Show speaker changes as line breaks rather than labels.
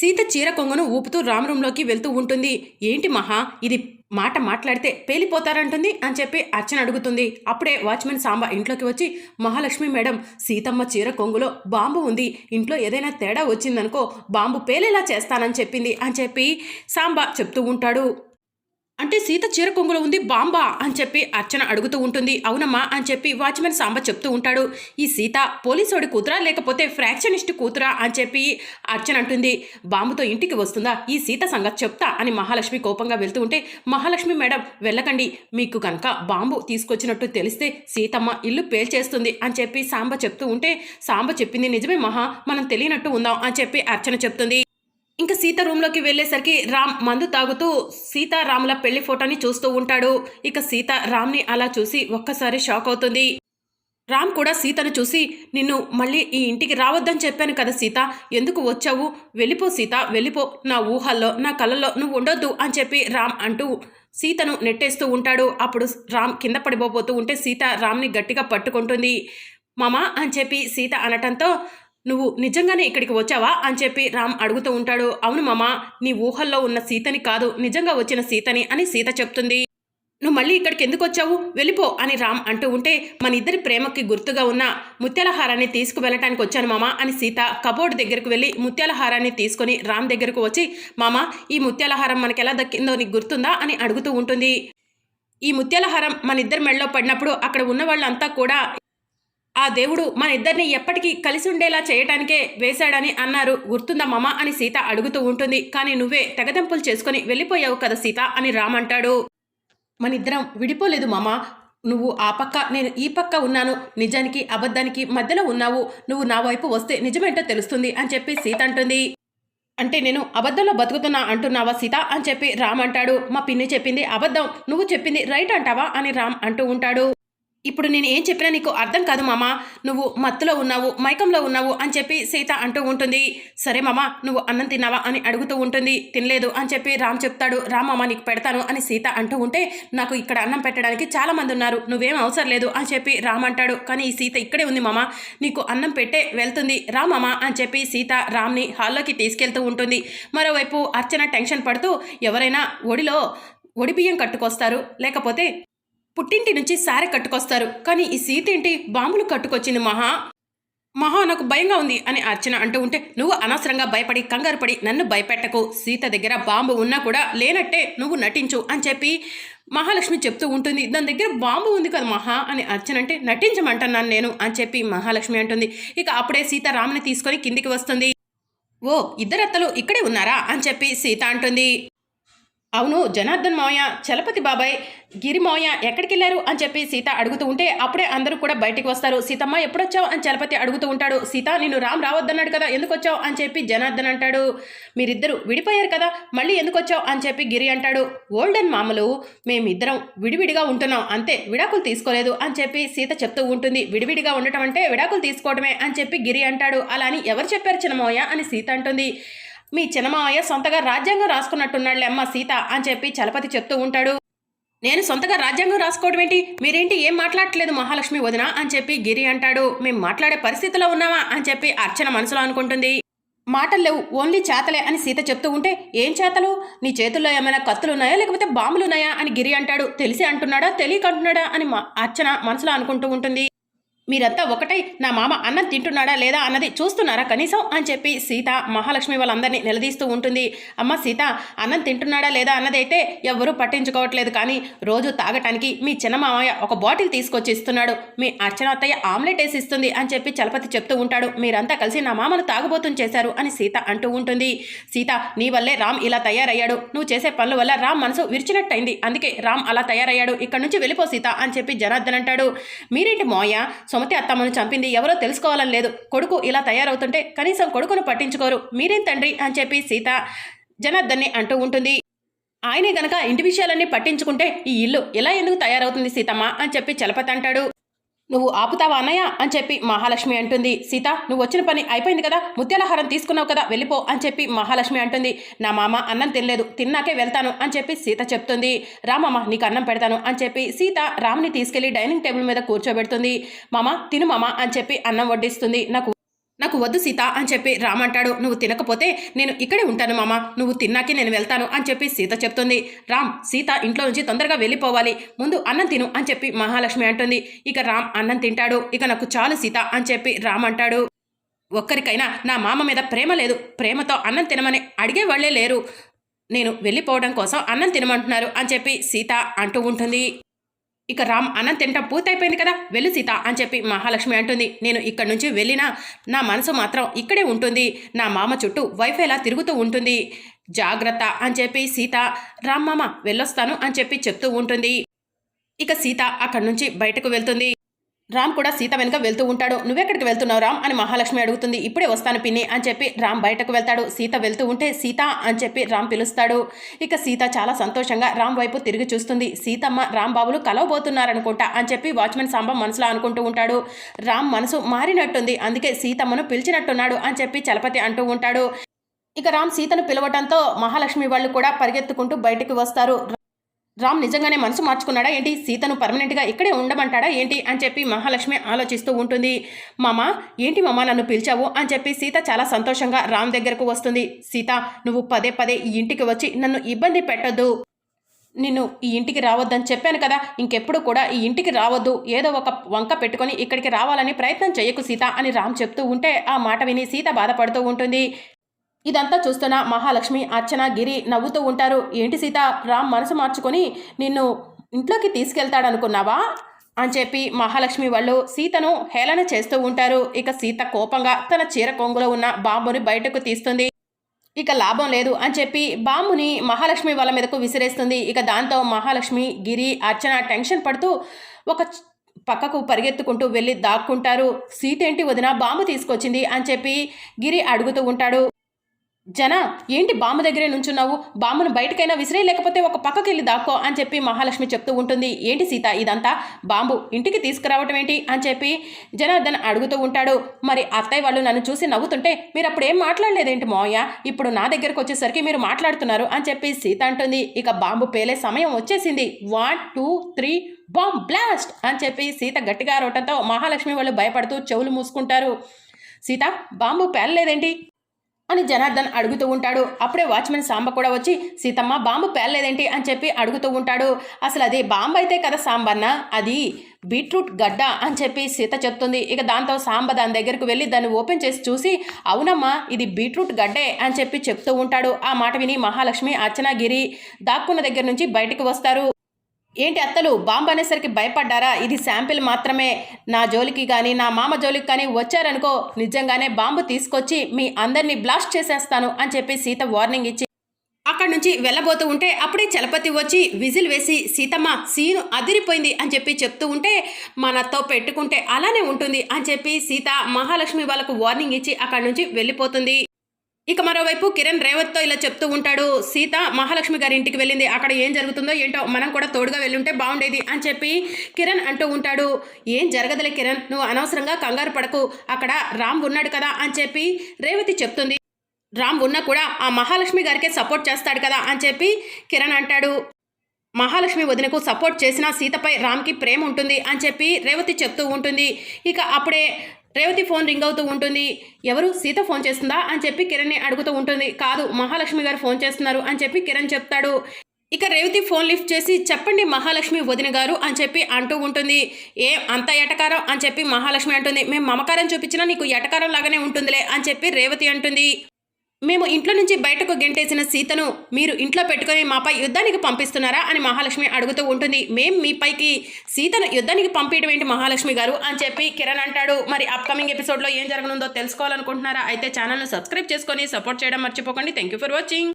సీత చీర కొంగును ఊపుతూ రామ్ రూమ్లోకి వెళ్తూ ఉంటుంది. ఏంటి మహా? ఇది మాట మాట్లాడితే పేలిపోతారంటుంది అని చెప్పి అర్చన అడుగుతుంది. అప్పుడే వాచ్మెన్ సాంబ ఇంట్లోకి వచ్చి మహాలక్ష్మి మేడం సీతమ్మ చీర కొంగులో బాంబు ఉంది. ఇంట్లో ఏదైనా తేడా వచ్చిందనుకో బాంబు పేలేలా చేస్తానని చెప్పింది అని చెప్పి సాంబ చెప్తూ ఉంటాడు. అంటే సీత చీర కొంగులో ఉంది బాంబా అని చెప్పి అర్చన అడుగుతూ ఉంటుంది. అవునమ్మా అని చెప్పి వాచ్మెన్ సాంబ చెప్తూ ఉంటాడు. ఈ సీత పోలీసోడి కూతురా లేకపోతే ఫ్రాక్షనిస్ట్ కూతురా అని చెప్పి అర్చన అంటుంది. బాంబుతో ఇంటికి వస్తుందా? ఈ సీత సంగతి చెప్తా అని మహాలక్ష్మి కోపంగా వెళ్తూ ఉంటే మహాలక్ష్మి మేడం వెళ్ళకండి. మీకు కనుక బాంబు తీసుకొచ్చినట్టు తెలిస్తే సీతమ్మ ఇల్లు పేల్చేస్తుంది అని చెప్పి సాంబ చెప్తూ ఉంటే సాంబ చెప్పింది నిజమే మహా మనం తెలియనట్టు ఉందాం అని చెప్పి అర్చన చెప్తుంది. ఇంకా సీత రూమ్లోకి వెళ్ళేసరికి రామ్ మందు తాగుతూ సీత రాముల పెళ్ళి ఫోటోని చూస్తూ ఉంటాడు. ఇక సీత రామ్ని అలా చూసి ఒక్కసారి షాక్ అవుతుంది. రామ్ కూడా సీతను చూసి నిన్ను మళ్ళీ ఈ ఇంటికి రావద్దని చెప్పాను కదా సీత ఎందుకు వచ్చావు? వెళ్ళిపో సీత వెళ్ళిపో. నా ఊహల్లో నా కళ్ళల్లో నువ్వు ఉండొద్దు అని చెప్పి రామ్ అంటూ సీతను నెట్టేస్తూ ఉంటాడు. అప్పుడు రామ్ కింద పడిపోబోతూ ఉంటే సీత రామ్ని గట్టిగా పట్టుకుంటుంది. మామా అని చెప్పి సీత అనటంతో నువ్వు నిజంగానే ఇక్కడికి వచ్చావా అని చెప్పి రామ్ అడుగుతూ ఉంటాడు. అవును మామ నీ ఊహల్లో ఉన్న సీతని కాదు నిజంగా వచ్చిన సీతని అని సీత చెప్తుంది. నువ్వు మళ్ళీ ఇక్కడికి ఎందుకు వచ్చావు? వెళ్ళిపో అని రామ్ అంటూ ఉంటే మన ఇద్దరి ప్రేమకి గుర్తుగా ఉన్న ముత్యాలహారాన్ని తీసుకువెళ్ళటానికి వచ్చాను మామ అని సీత కబోర్డ్ దగ్గరకు వెళ్ళి ముత్యాలహారాన్ని తీసుకొని రామ్ దగ్గరకు వచ్చి మామ ఈ ముత్యాలహారం మనకి ఎలా దక్కిందో నీకు గుర్తుందా అని అడుగుతూ ఉంటుంది. ఈ ముత్యాలహారం మన ఇద్దరి మెడలో పడినప్పుడు అక్కడ ఉన్న వాళ్ళంతా కూడా ఆ దేవుడు మన ఇద్దరిని ఎప్పటికీ కలిసి ఉండేలా చేయటానికే వేశాడని అన్నారు. గుర్తుందా మామ? అని సీత అడుగుతూ ఉంటుంది. కానీ నువ్వే తెగదెంపులు చేసుకొని వెళ్ళిపోయావు కదా సీత అని రామ్ అంటాడు. మన ఇద్దరం విడిపోలేదు మామ. నువ్వు ఆ పక్క నేను ఈ పక్క ఉన్నాను. నిజానికి అబద్ధానికి మధ్యలో ఉన్నావు. నువ్వు నా వైపు వస్తే నిజమేంటో తెలుస్తుంది అని చెప్పి సీత అంటుంది. అంటే నేను అబద్ధంలో బతుకుతున్నా అంటున్నావా సీత అని చెప్పి రామ్ అంటాడు. మా పిన్ని చెప్పింది అబద్ధం నువ్వు చెప్పింది రైట్ అంటావా అని రామ్ అంటూ ఉంటాడు. ఇప్పుడు నేను ఏం చెప్పినా నీకు అర్థం కాదు మామ. నువ్వు మత్తులో ఉన్నావు మైకంలో ఉన్నావు అని చెప్పి సీత అంటూ ఉంటుంది. సరే మామ నువ్వు అన్నం తిన్నావా అని అడుగుతూ ఉంటుంది. తినలేదు అని చెప్పి రామ్ చెప్తాడు. రామ్ మామ నీకు పెడతాను అని సీత అంటూ ఉంటే నాకు ఇక్కడ అన్నం పెట్టడానికి చాలా మంది ఉన్నారు. నువ్వేం అవసరం లేదు అని చెప్పి రామ్ అంటాడు. కానీ ఈ సీత ఇక్కడే ఉంది మామ. నీకు అన్నం పెట్టే వెళ్తుంది. రా మామ అని చెప్పి సీత రామ్ని హాల్లోకి తీసుకెళ్తూ ఉంటుంది. మరోవైపు అర్చన టెన్షన్ పడుతూ ఎవరైనా ఒడిలో ఒడి బియ్యం కట్టుకొస్తారు. లేకపోతే పుట్టింటి నుంచి సారే కట్టుకొస్తారు. కానీ ఈ సీత ఏంటి బాంబులు కట్టుకొచ్చింది మహా. మహా నాకు భయంగా ఉంది అని అర్చన అంటూ ఉంటే నువ్వు అనవసరంగా భయపడి కంగారు పడి నన్ను భయపెట్టకు. సీత దగ్గర బాంబు ఉన్నా కూడా లేనట్టే నువ్వు నటించు అని చెప్పి మహాలక్ష్మి చెప్తూ ఉంటుంది. దాని దగ్గర బాంబు ఉంది కదా మహా అని అర్చన అంటే నటించమంటున్నాను నేను అని చెప్పి మహాలక్ష్మి అంటుంది. ఇక అప్పుడే సీత రాముని తీసుకొని కిందికి వస్తుంది. ఓ ఇద్దరత్తలు ఇక్కడే ఉన్నారా అని చెప్పి సీత అంటుంది. అవును జనార్దన్ మావయ్య చలపతి బాబాయ్ గిరి మావయ్య ఎక్కడికి వెళ్ళారు అని చెప్పి సీత అడుగుతూ ఉంటే అప్పుడే అందరూ కూడా బయటికి వస్తారు. సీతమ్మ ఎప్పుడొచ్చావు? అని చలపతి అడుగుతూ ఉంటాడు. సీత నేను రామ్ రావద్దన్నాడు కదా ఎందుకు వచ్చావు అని చెప్పి జనార్దన్ అంటాడు. మీరిద్దరు విడిపోయారు కదా మళ్ళీ ఎందుకు వచ్చావు అని చెప్పి గిరి అంటాడు. ఓల్డెన్ మామలు మేమిద్దరం విడివిడిగా ఉంటున్నాం అంతే విడాకులు తీసుకోలేదు అని చెప్పి సీత చెప్తూ ఉంటుంది. విడివిడిగా ఉండటం అంటే విడాకులు తీసుకోవడమే అని చెప్పి గిరి అంటాడు. అలా అని ఎవరు చెప్పారు చిన్నమోయ అని సీత అంటుంది. మీ చిన్నమావయ్య సొంతగా రాజ్యాంగం రాసుకున్నట్టున్నాడులే అమ్మ సీత అని చెప్పి చలపతి చెప్తూ ఉంటాడు. నేను సొంతగా రాజ్యాంగం రాసుకోవడం ఏంటి? మీరేంటి ఏం మాట్లాడట్లేదు మహాలక్ష్మి వదిన అని చెప్పి గిరి అంటాడు. మేము మాట్లాడే పరిస్థితిలో ఉన్నామా అని చెప్పి అర్చన మనసులో అనుకుంటుంది. మాటలు లేవు ఓన్లీ చేతలే అని సీత చెప్తూ ఉంటే ఏం చేతలు? నీ చేతుల్లో ఏమైనా కత్తులు ఉన్నాయా లేకపోతే బాంబులు ఉన్నాయా అని గిరి అంటాడు. తెలిసి అంటున్నాడా? తెలియక అంటున్నాడా అని మా అర్చన మనసులో అనుకుంటూ ఉంటుంది. మీరంతా ఒకటై నా మామ అన్నం తింటున్నాడా లేదా అన్నది చూస్తున్నారా కనీసం అని చెప్పి సీత మహాలక్ష్మి వాళ్ళందరినీ నిలదీస్తూ ఉంటుంది. అమ్మ సీత అన్నం తింటున్నాడా లేదా అన్నదైతే ఎవ్వరూ పట్టించుకోవట్లేదు. కానీ రోజు తాగటానికి మీ చిన్న మామయ్య ఒక బాటిల్ తీసుకొచ్చి ఇస్తున్నాడు మీ అర్చన అత్తయ్య ఆమ్లెట్ వేసి ఇస్తుంది అని చెప్పి చలపతి చెప్తూ ఉంటాడు. మీరంతా కలిసి నా మామను తాగుబోతుని చేశారు అని సీత అంటూ ఉంటుంది. సీత నీ వల్లే రామ్ ఇలా తయారయ్యాడు. నువ్వు చేసే పనుల వల్ల రామ్ మనసు విరిచినట్టయింది. అందుకే రామ్ అలా తయారయ్యాడు. ఇక్కడ నుంచి వెళ్ళిపో సీత అని చెప్పి జనార్దన్ అంటాడు మీరేంటి మోయ సుమతి అత్తమ్మను చంపింది ఎవరో తెలుసుకోవాలని లేదు. కొడుకు ఇలా తయారవుతుంటే కనీసం కొడుకును పట్టించుకోరు. మీరేం తండ్రి అని చెప్పి సీత జనార్దన్ని అంటూ ఉంటుంది. ఆయనే గనక ఇంటి విషయాలన్నీ పట్టించుకుంటే ఈ ఇల్లు ఇలా ఎందుకు తయారవుతుంది సీతమ్మ అని చెప్పి చలపతి అంటాడు. నువ్వు ఆపుతావా అన్నయ్య? అని చెప్పి మహాలక్ష్మి అంటుంది. సీత నువ్వు వచ్చిన పని అయిపోయింది కదా ముత్యాలహారం తీసుకున్నావు కదా వెళ్ళిపో అని చెప్పి మహాలక్ష్మి అంటుంది. నా మామ అన్నం తినలేదు తిన్నాకే వెళ్తాను అని చెప్పి సీత చెప్తుంది. రామమ్మ నీకు అన్నం పెడతాను అని చెప్పి సీత రాముని తీసుకెళ్ళి డైనింగ్ టేబుల్ మీద కూర్చోబెడుతుంది. మామ తిను మామ అని చెప్పి అన్నం వడ్డిస్తుంది. నాకు నాకు వద్దు సీత అని చెప్పి రామ్ అంటాడు నువ్వు తినకపోతే నేను ఇక్కడే ఉంటాను మామ. నువ్వు తిన్నాకే నేను వెళ్తాను అని చెప్పి సీత చెప్తుంది. రామ్ సీత ఇంట్లో నుంచి తొందరగా వెళ్ళిపోవాలి. ముందు అన్నం తిను అని చెప్పి మహాలక్ష్మి అంటుంది. ఇక రామ్ అన్నం తింటాడు. ఇక నాకు చాలు సీత అని చెప్పి రామ్ అంటాడు. ఒక్కరికైనా నా మామ మీద ప్రేమ లేదు. ప్రేమతో అన్నం తినమని అడిగే వాళ్ళే లేరు. నేను వెళ్ళిపోవడం కోసం అన్నం తినమంటున్నారు అని చెప్పి సీత అంటూ ఉంటుంది. ఇక రామ్ అన్నం తింటా పూర్తయిపోయింది కదా వెళ్ళు సీత అని చెప్పి మహాలక్ష్మి అంటుంది. నేను ఇక్కడి నుంచి వెళ్ళినా నా మనసు మాత్రం ఇక్కడే ఉంటుంది. నా మామ చుట్టూ వైఫైలా తిరుగుతూ ఉంటుంది. జాగ్రత్త అని చెప్పి సీత రామ్ మామ వెళ్ళొస్తాను అని చెప్పి చెప్తూ ఉంటుంది. ఇక సీత అక్కడి నుంచి బయటకు వెళ్తుంది. రామ్ కూడా సీత వెనుక వెళ్తూ ఉంటాడు. నువ్వెక్కడికి వెళ్తున్నావు రామ్? అని మహాలక్ష్మి అడుగుతుంది. ఇప్పుడే వస్తాను పిన్ని అని చెప్పి రామ్ బయటకు వెళ్తాడు. సీత వెళ్తూ ఉంటే సీత అని చెప్పి రామ్ పిలుస్తాడు. ఇక సీత చాలా సంతోషంగా రామ్ వైపు తిరిగి చూస్తుంది. సీతమ్మ రామ్ బాబులు కలవబోతున్నారనుకుంటా అని చెప్పి వాచ్మెన్ సాంబ మనసులో అనుకుంటూ ఉంటాడు. రామ్ మనసు మారినట్టుంది. అందుకే సీతమ్మను పిలిచినట్టున్నాడు అని చెప్పి చలపతి అంటూ ఉంటాడు. ఇక రామ్ సీతను పిలవటంతో మహాలక్ష్మి వాళ్ళు కూడా పరిగెత్తుకుంటూ బయటికి వస్తారు. రామ్ నిజంగానే మనసు మార్చుకున్నాడా? ఏంటి సీతను పర్మనెంట్గా ఇక్కడే ఉండమంటాడా? ఏంటి అని చెప్పి మహాలక్ష్మి ఆలోచిస్తూ ఉంటుంది. మామ ఏంటి మామ నన్ను పిలిచావు? అని చెప్పి సీత చాలా సంతోషంగా రామ్ దగ్గరకు వస్తుంది. సీత నువ్వు పదే పదే ఈ ఇంటికి వచ్చి నన్ను ఇబ్బంది పెట్టొద్దు. నిన్ను ఈ ఇంటికి రావద్దని చెప్పాను కదా. ఇంకెప్పుడు కూడా ఈ ఇంటికి రావద్దు. ఏదో ఒక వంక పెట్టుకొని ఇక్కడికి రావాలని ప్రయత్నం చేయకు సీత అని రామ్ చెప్తూ ఉంటే ఆ మాట విని సీత బాధపడుతూ ఉంటుంది. ఇదంతా చూస్తున్న మహాలక్ష్మి అర్చన గిరి నవ్వుతూ ఉంటారు. ఏంటి సీత? రామ్ మనసు మార్చుకొని నిన్ను ఇంట్లోకి తీసుకెళ్తాడనుకున్నావా? అని చెప్పి మహాలక్ష్మి వాళ్ళు సీతను హేళన చేస్తూ ఉంటారు. ఇక సీత కోపంగా తన చీర కొంగులో ఉన్న బాంబుని బయటకు తీస్తుంది. ఇక లాభం లేదు అని చెప్పి బాంబుని మహాలక్ష్మి వాళ్ళ మీదకు విసిరేస్తుంది. ఇక దాంతో మహాలక్ష్మి గిరి అర్చన టెన్షన్ పడుతూ ఒక పక్కకు పరిగెత్తుకుంటూ వెళ్ళి దాక్కుంటారు. సీత ఏంటి వదిన బాంబు తీసుకొచ్చింది అని చెప్పి గిరి అడుగుతూ ఉంటాడు. జన ఏంటి బాంబు దగ్గరే నుంచున్నావు? బామ్మను బయటకైనా విసిరే లేకపోతే ఒక పక్కకి వెళ్ళి దాక్కో అని చెప్పి మహాలక్ష్మి చెప్తూ ఉంటుంది. ఏంటి సీత ఇదంతా? బాంబు ఇంటికి తీసుకురావటం ఏంటి? అని చెప్పి జనార్దన్ అడుగుతూ ఉంటాడు. మరి అత్తయ్య వాళ్ళు నన్ను చూసి నవ్వుతుంటే మీరు అప్పుడు ఏం మాట్లాడలేదేంటి మోయ ఇప్పుడు నా దగ్గరకు వచ్చేసరికి మీరు మాట్లాడుతున్నారు అని చెప్పి సీత అంటుంది. ఇక బాంబు పేలే సమయం వచ్చేసింది. One two three bomb blast! అని చెప్పి సీత గట్టిగా రావటంతో మహాలక్ష్మి వాళ్ళు భయపడుతూ చెవులు మూసుకుంటారు. సీత బాంబు పేలలేదేంటి? అని జనార్దన్ అడుగుతూ ఉంటాడు. అప్పుడే వాచ్మెన్ సాంబ కూడా వచ్చి సీతమ్మ బాంబు పేలలేదేంటి? అని చెప్పి అడుగుతూ ఉంటాడు. అసలు అది బాంబు అయితే కదా సాంబన్న? అది బీట్రూట్ గడ్డ? అని చెప్పి సీత చెప్తుంది. ఇక దాంతో సాంబ దాని దగ్గరకు వెళ్ళి దాన్ని ఓపెన్ చేసి చూసి అవునమ్మా ఇది బీట్రూట్ గడ్డే అని చెప్పి చెప్తూ ఉంటాడు. ఆ మాట విని మహాలక్ష్మి అర్చనాగిరి దాక్కున్న దగ్గర నుంచి బయటికి వస్తారు. ఏంటి అత్తలు బాంబు అనేసరికి భయపడ్డారా? ఇది శాంపిల్ మాత్రమే. నా జోలికి కానీ నా మామ జోలికి కానీ వచ్చారనుకో నిజంగానే బాంబు తీసుకొచ్చి మీ అందరినీ బ్లాస్ట్ చేసేస్తాను అని చెప్పి సీత వార్నింగ్ ఇచ్చి అక్కడి నుంచి వెళ్ళబోతూ ఉంటే అప్పుడే చలపతి వచ్చి విజిల్ వేసి సీతమ్మ సీను అదిరిపోయింది అని చెప్పి చెప్తూ ఉంటే మనతో పెట్టుకుంటే అలానే ఉంటుంది అని చెప్పి సీత మహాలక్ష్మి వాళ్ళకు వార్నింగ్ ఇచ్చి అక్కడి నుంచి వెళ్ళిపోతుంది. ఇక మరోవైపు కిరణ్ రేవత్తో ఇలా చెప్తూ ఉంటాడు సీత మహాలక్ష్మి గారి ఇంటికి వెళ్ళింది. అక్కడ ఏం జరుగుతుందో ఏంటో మనం కూడా తోడుగా వెళ్ళుంటే బాగుండేది అని చెప్పి కిరణ్ అంటూ ఉంటాడు. ఏం జరగదులే కిరణ్ నువ్వు అనవసరంగా కంగారు పడకు. అక్కడ రామ్ ఉన్నాడు కదా అని చెప్పి రేవతి చెప్తుంది. రామ్ ఉన్నా కూడా ఆ మహాలక్ష్మి గారికే సపోర్ట్ చేస్తాడు కదా అని చెప్పి కిరణ్ అంటాడు. మహాలక్ష్మి వదినకు సపోర్ట్ చేసిన సీతపై రామ్కి ప్రేమ ఉంటుంది అని చెప్పి రేవతి చెప్తూ ఉంటుంది. ఇక అప్పుడే రేవతి ఫోన్ రింగ్ అవుతూ ఉంటుంది. ఎవరు? సీత ఫోన్ చేస్తుందా? అని చెప్పి కిరణ్ని అడుగుతూ ఉంటుంది. కాదు మహాలక్ష్మి గారు ఫోన్ చేస్తున్నారు అని చెప్పి కిరణ్ చెప్తాడు. ఇక రేవతి ఫోన్ లిఫ్ట్ చేసి చెప్పండి మహాలక్ష్మి వదిన గారు అని చెప్పి అంటూ ఉంటుంది. ఏ అంత ఎటకారం? అని చెప్పి మహాలక్ష్మి అంటుంది. మేము మమకారం చూపించినా నీకు ఎటకారం లాగానే ఉంటుందిలే అని చెప్పి రేవతి అంటుంది. మేము ఇంట్లో నుంచి బయటకు గెంటేసిన సీతను మీరు ఇంట్లో పెట్టుకొని మాపై యుద్ధానికి పంపిస్తున్నారా అని మహాలక్ష్మి అడుగుతూ ఉంటుంది. మేం మీపైకి సీతను యుద్ధానికి పంపించడం ఏంటి మహాలక్ష్మి గారు? అని చెప్పి కిరణ్ అంటాడు. మరి అప్కమింగ్ ఎపిసోడ్లో ఏం జరగనుందో తెలుసుకోవాలనుకుంటున్నారా? అయితే ఛానల్ను సబ్స్క్రైబ్ చేసుకొని సపోర్ట్ చేయడం మర్చిపోకండి. Thank you for watching